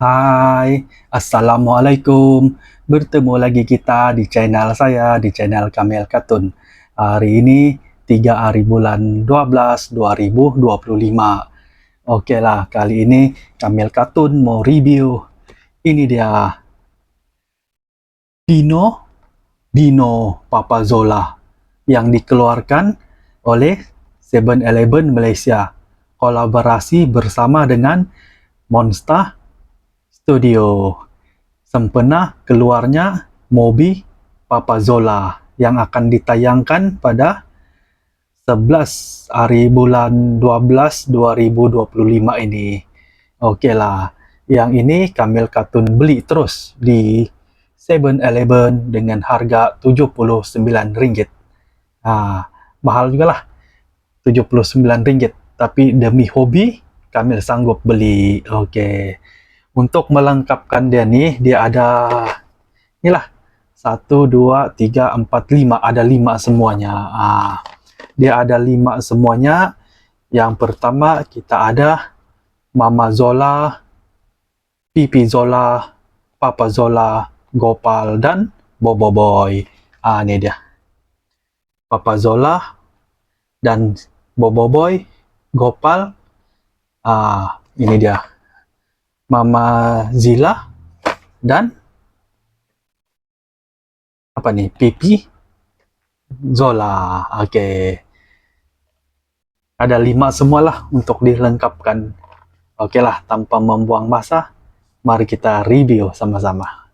Hai, Assalamualaikum. Bertemu lagi kita di channel saya, di channel Kamel Katun. Hari ini 3 hari bulan 12 2025. Oke lah, kali ini Kamel Katun mau review. Ini dia. Dino Dino Papa Zola yang dikeluarkan oleh 7-Eleven Malaysia. Kolaborasi bersama dengan Monster Studio. Sempena keluarnya Mobi Papa Zola yang akan ditayangkan pada 11 hari bulan 12 2025 ini. Oke lah, yang ini Kamil Katun beli terus di 7-Eleven dengan harga 79 ringgit. Ah, mahal juga lah 79 ringgit. Tapi demi hobi, Kamil sanggup beli. Oke. Untuk melengkapkan dia nih dia ada inilah satu dua tiga empat lima. Ada lima semuanya. Ah, dia ada lima semuanya. Yang pertama kita ada Mama Zola Pipi Zola Papa Zola Gopal dan Bobo Boy. Ah ini dia. Papa Zola dan Bobo Boy Gopal. Ah ini dia Mama Zila dan apa nih? Pipi Zola. Oke. Okay. ada lima semualah untuk dilengkapkan. Oke okay lah tanpa membuang masa mari kita review sama-sama.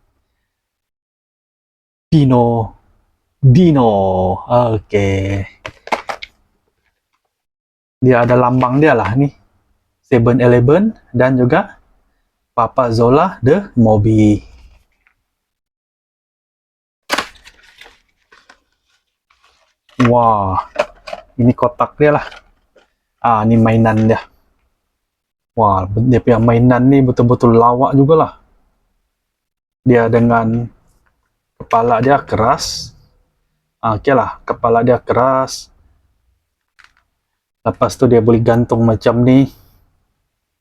Dino. Dino. Oke. Okay. dia ada lambang dia lah nih. 7-Eleven dan juga Papa Zola de Mobi. Wah, ini kotak dia lah. Ah, ini mainan dia. Wah, dia punya mainan nih betul-betul lawak juga lah. Dia dengan kepala dia keras. Ah, okay lah, kepala dia keras. Lepas tu dia boleh gantung macam ni.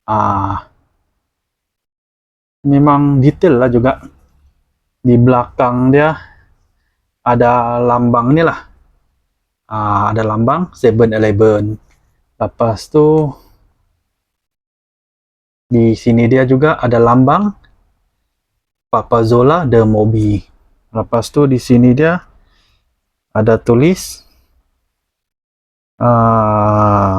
Ah, memang detail lah juga. Di belakang dia ada lambang ini lah. Uh, ada lambang 7-Eleven lepas tu di sini dia juga ada lambang. Papa Zola The Mobi lepas tu di sini dia ada tulis. Uh,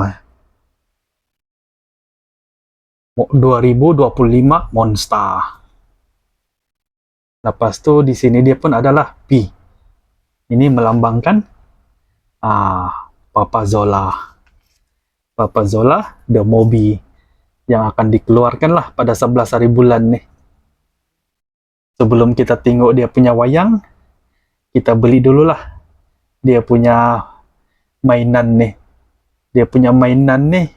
2025 Monster. Lepas tu di sini dia pun adalah P. Ini melambangkan ah Papa Zola. Papa Zola The Mobi yang akan dikeluarkan lah pada 11 hari bulan nih. Sebelum kita tengok dia punya wayang, kita beli dulu lah dia punya mainan nih. Dia punya mainan nih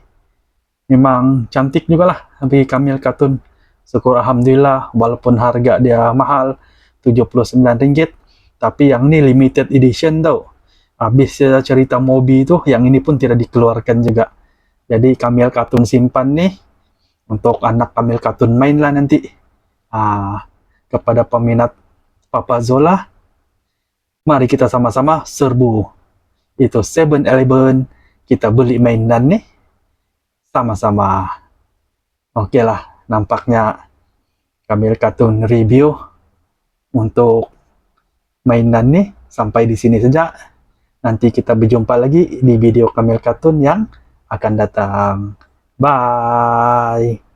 memang cantik juga lah tapi Kamil Katun. Syukur Alhamdulillah walaupun harga dia mahal 79 ringgit. Tapi yang ini limited edition tau. Habis cerita Mobi itu yang ini pun tidak dikeluarkan juga. Jadi Kamil Katun simpan nih untuk anak Kamil Katun main lah nanti. Ah, kepada peminat Papa Zola mari kita sama-sama serbu. Itu 7-Eleven kita beli mainan nih sama-sama. Oke lah, nampaknya Kamil Katun review untuk mainan nih sampai di sini saja. Nanti kita berjumpa lagi di video Kamil Katun yang akan datang. Bye.